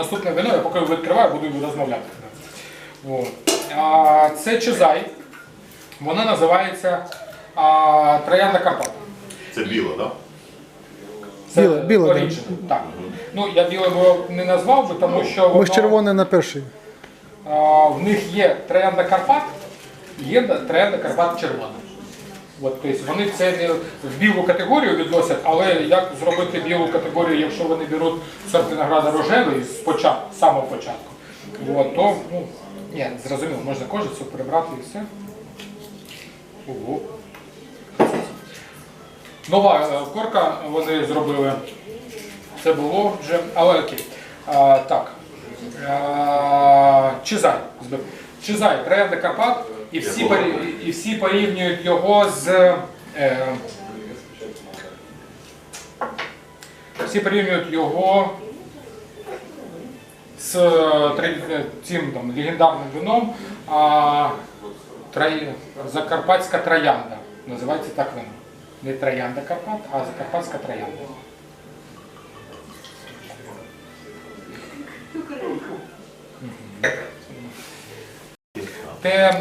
наступне вино, я поки відкриваю, буду розмовляти. А, це Чизай. Вона називається а, Троянда Карпат. Це біло, так? Це Біле, біле, да. оригінал, Так. Ну, я біле бо не назвав би, тому що Ми ж воно, червоне на перший. а, в них є Троянда Карпат, є Троянда Карпат червона. От, тобто вони це не в білу категорію відносять, але як зробити білу категорію, якщо вони беруть сорт винограда рожевий з початку, самого початку, от, то ну, ні, зрозуміло, можна кожицю прибрати і все. Ого. Нова е, корка вони зробили. Це було вже. Але окей. А, так. А, Чизай. Чизай, Троянда Карпат, і всі, порі- і всі порівнюють його з. Е, всі порівнюють його з е, цим там, легендарним вином. А, Трой... Закарпатська троянда. Називається так вино. Не троянда Карпат, а Закарпатська троянда. Те,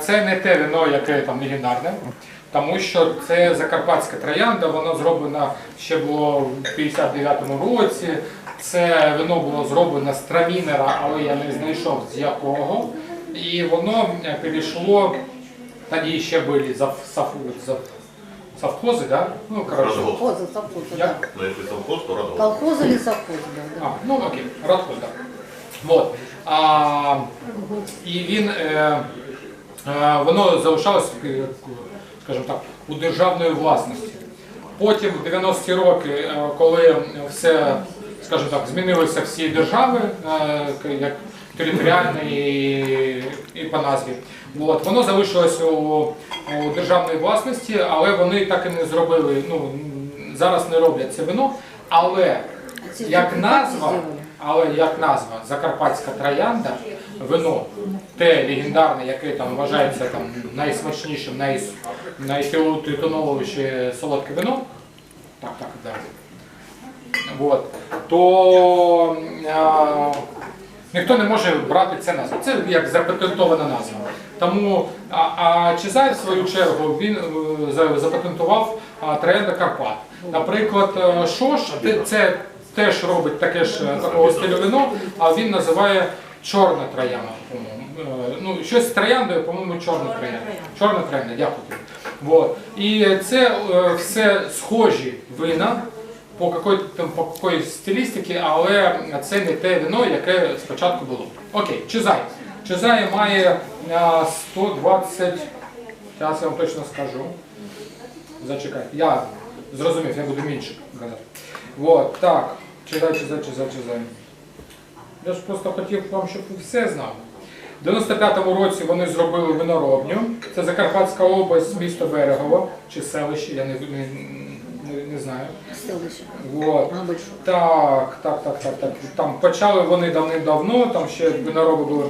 це не те вино, яке там легендарне, тому що це Закарпатська троянда, воно зроблено ще було в 59-му році. Це вино було зроблено з трамінера, але я не знайшов з якого. І воно е, перейшло, тоді ще були зав- сав- зав- совхози, да? ну, коротше. Колхозы, совхозы, да. Ну, якщо совхоз, то радгосп. Колхоз или совхоз, да. да. А, ну окей, Радхоз, так. Вот. А, і він, е, е, воно залишалось, е, скажімо так, у державної власності. Потім в 90-ті роки, е, коли все, скажімо так, змінилися всі держави, е, як територіальні і, і по назві. От, воно залишилось у, у державної власності, але вони так і не зробили, ну, зараз не роблять це вино, але як назва? Але як назва Закарпатська троянда, вино, те легендарне, яке там вважається там найсмачнішим, най, солодке вино, так, так, так. Вот. То а, ніхто не може брати це назву. Це як запатентована назва. Тому а, а Чизай, в свою чергу, він е, запатентував Троянда Карпат. Наприклад, е, Шош, це теж робить таке ж е, такого стилю вино, а він називає чорна трояна, по-моєму. Е, Ну, щось з трояндою, по-моєму, чорна троянда. Чорна троянда, дякую. тобі. Вот. І це е, все схожі вина по какой там по якоїсь стилістики, але це не те вино, яке спочатку було. Окей, Чизай. Чизай має а, 120. Зараз я вам точно скажу. Зачекайте. Я зрозумів, я буду менше казати. Вот, так. Чизай, чизай, чизай, чизай. Я ж просто хотів вам, щоб ви все знали. В 95-му році вони зробили виноробню. Це Закарпатська область, місто Берегово чи селище, я не, не, не, не знаю. Селище. Вот. Так, так, так, так, так. Там почали вони давним-давно, там ще винороби були.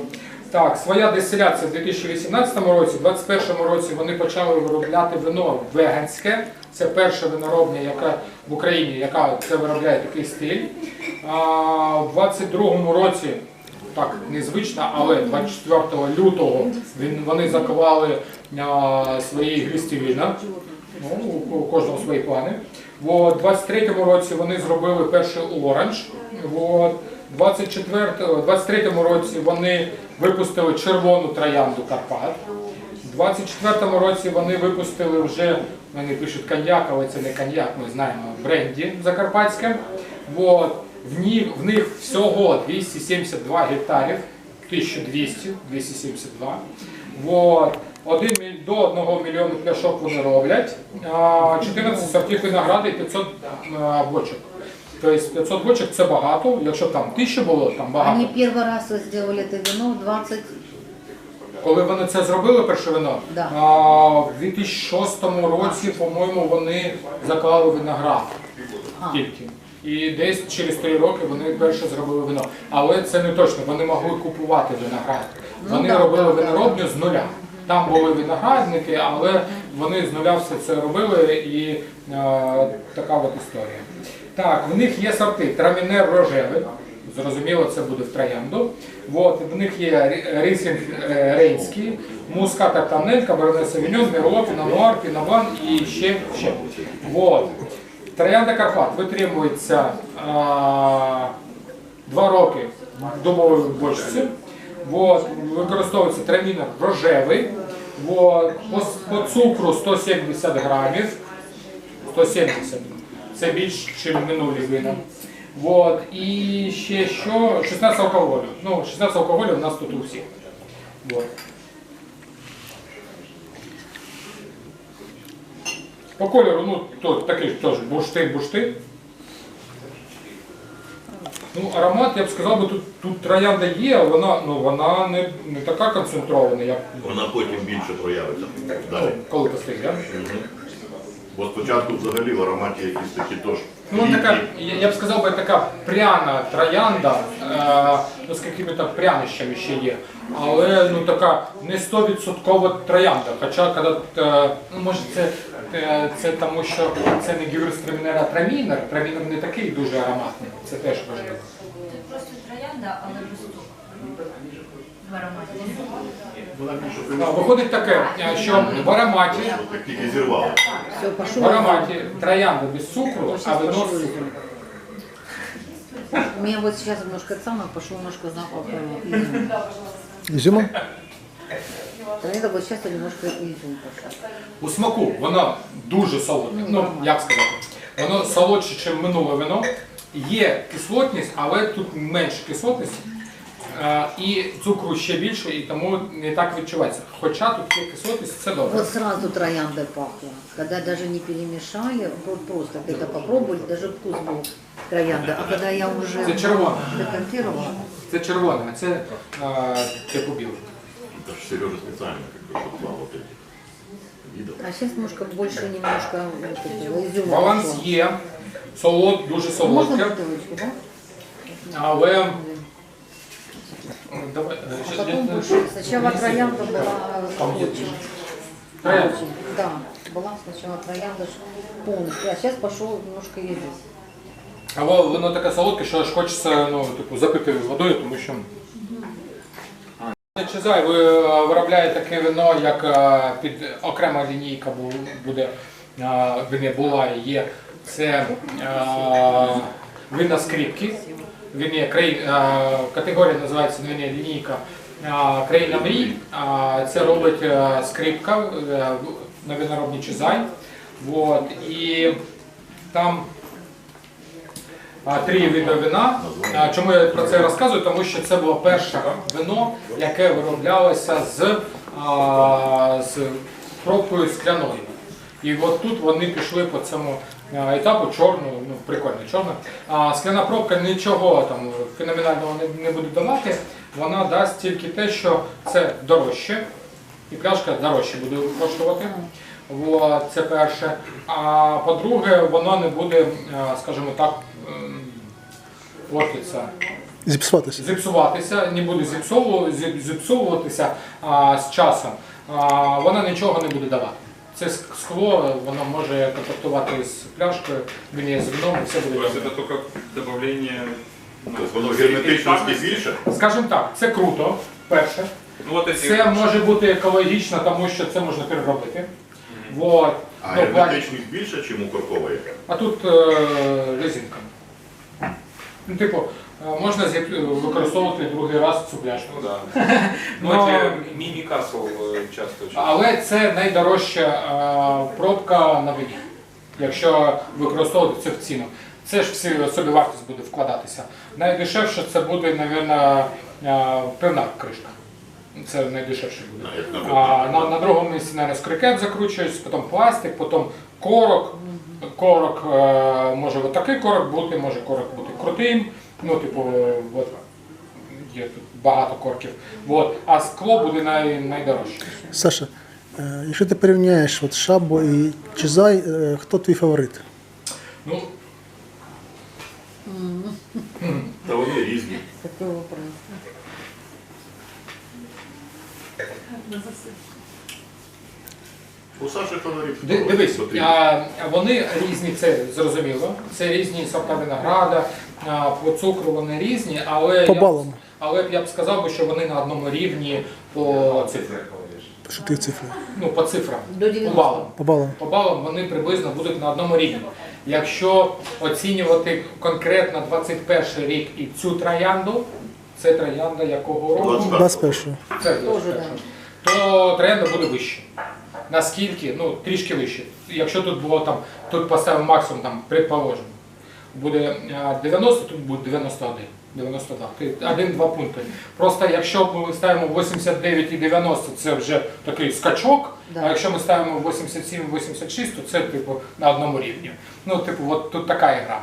Так, своя дистиляція в 2018 році, в 2021 році вони почали виробляти вино веганське. Це перша виноробня, яка в Україні, яка це виробляє такий стиль. А, в 22 році, так, незвично, але 24 лютого він, вони заклали а, свої ігристі вина. Ну, у кожного свої плани. В 23-му році вони зробили перший оранж. 24 23-му році вони випустили червону троянду Карпат. У 24-му році вони випустили вже, вони пишуть коньяк, але це не коньяк, ми знаємо, бренді закарпатське. От. В, ні, в них всього 272 гектарів, 1200, 272. Вот. Один до 1 мільйону пляшок вони роблять, 14 сортів винограду і 500 бочок. Тобто 500 бочок це багато, якщо там 1000 було, там багато. Они первый раз сделали это вино в 20... Коли вони це зробили, перше вино, Да. а, в 2006 році, по-моєму, вони заклали виноград А. тільки. І десь через 3 роки вони перше зробили вино. Але це не точно, вони могли купувати виноград. Ну Вони да, робили да, да. з нуля. Там були виноградники, але вони з нуля все це робили і е, така от історія. Так, в них є сорти. Трамінер рожевий, зрозуміло, це буде в троянду. От, в них є рислінг е, рейнський, муската Танель, Каберне Савіньон, Мерло, Пінонуар, Пінован і ще, ще. От. Троянда Карпат витримується а, два роки в бочці. Вот, використовується трамінер рожевий. Вот, по, по цукру 170 грамів. 170. Це більш, ніж минулі вина. Вот. І ще що? 16 алкоголю. Ну, 16 алкоголю у нас тут у всіх. Вот. По кольору, ну, то, такий теж бурштин-бурштин. Ну, аромат, я б сказав, би, тут, тут троянда є, але вона, ну, вона не, не така концентрована, як Вона потім більше проявиться. ну, Далі. коли ти стоїш, да? Мгм. Бо спочатку взагалі в ароматі якісь такі теж. Ну, вона така, я, я б сказав би, така пряна троянда, е, ну, з якими-то прянощами ще є. Але ну така не 100% троянда. Хоча, коли, е, ну, може це, е, це тому, що це не гіверстремінер, а трамінер. Трамінер не такий дуже ароматний. Це теж важливо. Просто троянда, але без цукру. В ароматі. А, Виходить таке, що в ароматі, тільки. Все, пошел. в ароматі троянда без цукру, а вино з цукром. У меня вот сейчас немножко это самое, пошел немножко запах э, изюма. Изюма? Троянда вот сейчас немножко изюм пошел. У смаку воно дуже солодке. Ну, як сказати, воно солодше, ніж минуле вино Є кислотність, але тут менше кислотності. Е, І цукру ще більше, і тому не так відчувається. Хоча тут є кислотність, це добре. Вот сразу трояндой пахло. Когда даже не перемешали, вот просто где-то попробовали, даже вкус был троянда. А когда я уже Это червоно. декантировала, Це червоне, а це е, типу біле. Це ж Сережа спеціально как бы, шукав от эти відео. а сейчас немножко больше немножко вот этого изюма. Баланс пошло. є, солод, дуже Можно солодке, бутылочку, да? але. Ну, Давай, е, А щас потом я- больше. Сначала троянда была Там є. очень. Троянда. очень, Да, была сначала троянда ж полностью, а сейчас пошел немножко изюм. Але воно таке солодке, що аж хочеться ну, типу, запити водою, тому що. Чизай, ви е, виробляєте таке вино, як е, під окрема лінійка бу- буде, е, вини була і є. це е, вина скріпки. Він є край, е, категорія називається він є лінійка е, країна мрій. Це робить скрипка на виноробній Чизай. Вот. І там три види вина. Чому я про це розказую? Тому що це було перше вино, яке вироблялося з, з пробкою скляною. І от тут вони пішли по цьому етапу чорну, ну прикольно, чорна. А скляна пробка нічого там феноменального не, не буде давати. Вона дасть тільки те, що це дорожче, і пляшка дорожче буде коштувати. От, це перше. А по-друге, воно не буде, скажімо так, ем, Зіпсуватися. зіпсуватися, не буде зіпсовуватися а, з часом. А, вона нічого не буде давати. Це ск- скло, воно може контактувати з пляшкою, він з вином, і все буде То есть добре. это только добавление... ну, Тобто воно герметичності элементарности. більше. Скажімо так, це круто, перше. Ну вот эти... Це може бути екологічно, тому що це можна переробити. Вот. А Ну, в плані- герметичність більше, ніж у коркової? А тут е, резинка. Ну, типу, е, можна використовувати другий раз цю пляшку. Ну да. Ну, э, часто. Але це найдорожча е, пробка на вині, якщо використовувати це в ціну. Це ж всі собі вартість буде вкладатися. Найдешевше це буде, мабуть, пивна кришка. Це найдешевше буде. А, на на, другому місці, наверное, скрикет закручується, потім пластик, потім корок. Корок е, може отакий корок бути, може корок бути крутим. Ну, типу, от, є тут багато корків. От. А скло буде най, найдорожче. Саша, е, якщо ти порівняєш от Шабо і Чизай, е, хто твій фаворит? Ну, Та вони різні. Такой вопрос. У Саші фаворит. Ди- Дивись, а, вони різні, це зрозуміло. Це різні сорта винограда, а, по цукру вони різні, але По я б- балам. але б я б сказав, би, що вони на одному рівні по цифрам. Що ти цифри? Ну, по цифрам. До По балам. По балам. По балам вони приблизно будуть на одному рівні. Якщо оцінювати конкретно 21 рік і цю троянду, це троянда якого року? 21. 21. Це 21. То троянда буде вище. Наскільки? Ну, трішки вище. Якщо тут було там, тут поставимо максимум, там, предположимо, буде 90, тут буде 91. 92. Ти- Один-два пункти. Просто якщо ми ставимо 89 і 90, це вже такий скачок. Да. А якщо ми ставимо 87 і 86, то це типу на одному рівні. Ну, типу, от тут така ігра.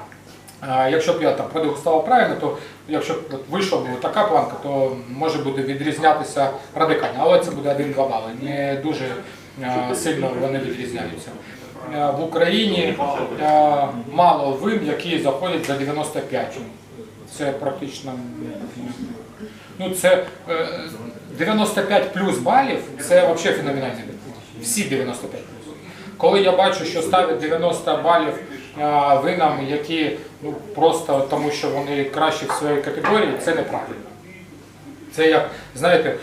А якщо б я там продегустував правильно, то якщо б от вийшла б така планка, то може буде відрізнятися радикально. Але це буде 1-2 бали. Не дуже сильно вони відрізняються. В Україні мало вин, які заходять за 95. Це практично ну це е, 95 плюс балів, це взагалі феноменальний. Всі 95 плюс. Коли я бачу, що ставлять 90 балів винам, які ну просто тому, що вони кращі в своїй категорії, це неправильно. Це як, знаєте,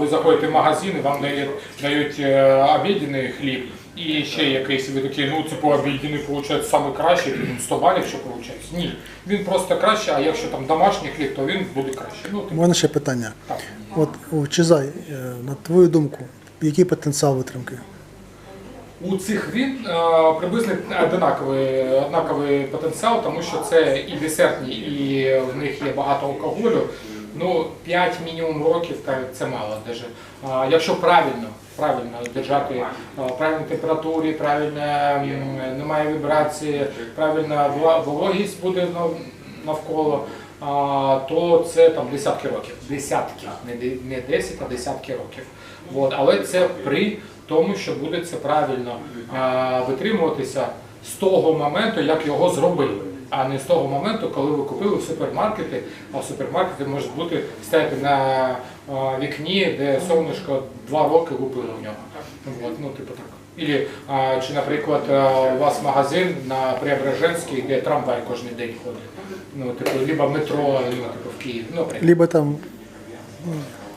ви заходите в магазин і вам дають, дають е, обідний хліб і ще якийсь, ви такі, ну це по обідний, виходить, саме кращий, ну, 100 балів, що виходить. Ні, він просто краще, а якщо там домашній хліб, то він буде краще. Ну, У мене ще питання. так. От у Чизай, е, на твою думку, який потенціал витримки? У цих вин е, приблизно однаковий, однаковий потенціал, тому що це і десертні, і в них є багато алкоголю. Ну, 5 мінімум років та це мало даже. А, якщо правильно, правильно держати правильній температурі, правильно немає вібрації, правильна вологість буде навколо, то це там десятки років. Десятки, не де- не 10, а десятки років. От. Але це при тому, що буде це правильно витримуватися з того моменту, як його зробили, а не з того моменту, коли ви купили в супермаркети, а супермаркети може бути стояти на вікні, де сонечко два роки лупило в нього. От, ну, типу так. Ілі, а, чи, наприклад, у вас магазин на Преображенській, де трамвай кожен день ходить. Ну, типу, либо метро, ну, типу, в Києві. Ну. Либо там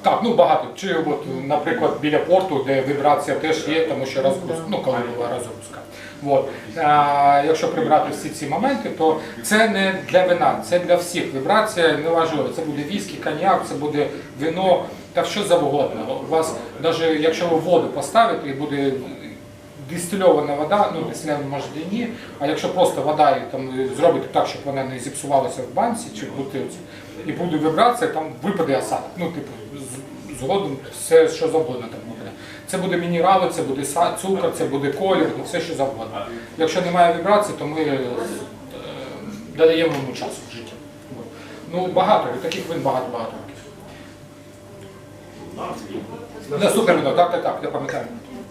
Так, ну багато. Чи от, наприклад, біля порту, де вібрація теж є, тому що розгрузка, ну коли була розгрузка. От. А, якщо прибрати всі ці моменти, то це не для вина, це для всіх. Вібрація не важлива. Це буде віскі, коньяк, це буде вино та що завгодно. У вас, навіть якщо ви воду поставите і буде дистильована вода, ну дистильована може і ні, а якщо просто вода і там зробити так, щоб вона не зіпсувалася в банці чи в бутилці, і буде вібрація, там випаде осадок. Ну, типу, згодом все, що завгодно там буде. Це буде мінерали, це буде цукор, це буде колір, ну, все що завгодно. Якщо немає вібрації, то ми е, додаємо йому часу в житті. Ну, багато, таких вин багато-багато. У нас Не супер вино, так, так, так, я пам'ятаю.